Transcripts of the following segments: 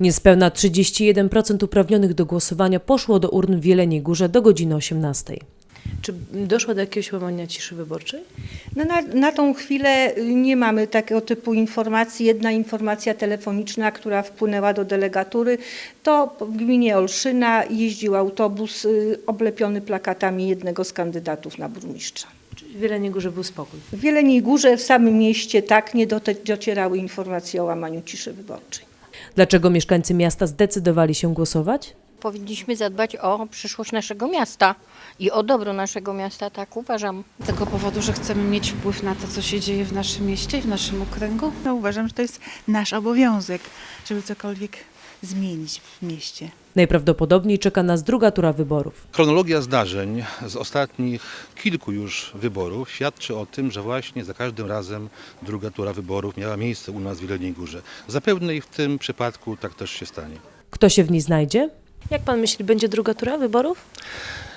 Niespełna 31% uprawnionych do głosowania poszło do urn w Jeleniej Górze do godziny 18. Czy doszło do jakiegoś łamania ciszy wyborczej? No na, na tą chwilę y, nie mamy takiego typu informacji. Jedna informacja telefoniczna, która wpłynęła do delegatury, to w gminie Olszyna jeździł autobus y, oblepiony plakatami jednego z kandydatów na burmistrza. Czyli w Jeleniej Górze był spokój. W Jeleniej Górze, w samym mieście tak nie docierały informacje o łamaniu ciszy wyborczej. Dlaczego mieszkańcy miasta zdecydowali się głosować? Powinniśmy zadbać o przyszłość naszego miasta i o dobro naszego miasta, tak uważam. Z tego powodu, że chcemy mieć wpływ na to, co się dzieje w naszym mieście i w naszym okręgu. No, uważam, że to jest nasz obowiązek, żeby cokolwiek zmienić w mieście. Najprawdopodobniej czeka nas druga tura wyborów. Chronologia zdarzeń z ostatnich kilku już wyborów świadczy o tym, że właśnie za każdym razem druga tura wyborów miała miejsce u nas w Jeleniej Górze. Zapewne i w tym przypadku tak też się stanie. Kto się w niej znajdzie? Jak pan myśli, będzie druga tura wyborów?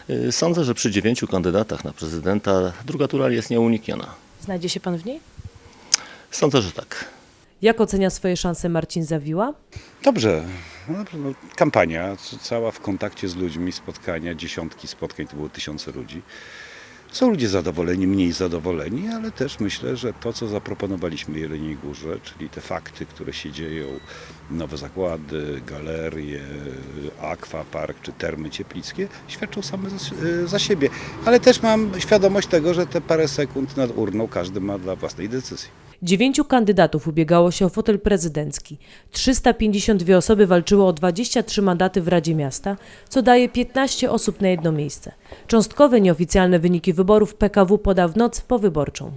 Y, Sądzę, że przy dziewięciu kandydatach na prezydenta druga tura jest nieunikniona. Znajdzie się pan w niej? Sądzę, że tak. Jak ocenia swoje szanse Marcin Zawiła? Dobrze. No, no, kampania cała w kontakcie z ludźmi, spotkania, dziesiątki spotkań, to było tysiące ludzi. Są ludzie zadowoleni, mniej zadowoleni, ale też myślę, że to, co zaproponowaliśmy Jeleniej Górze, czyli te fakty, które się dzieją, nowe zakłady, galerie, akwapark czy termy cieplickie, świadczą same za, za siebie. Ale też mam świadomość tego, że te parę sekund nad urną każdy ma dla własnej decyzji. Dziewięciu kandydatów ubiegało się o fotel prezydencki. 352 osoby walczyło o 23 mandaty w Radzie Miasta, co daje 15 osób na jedno miejsce. Cząstkowe nieoficjalne wyniki wyborów PKW poda w noc powyborczą.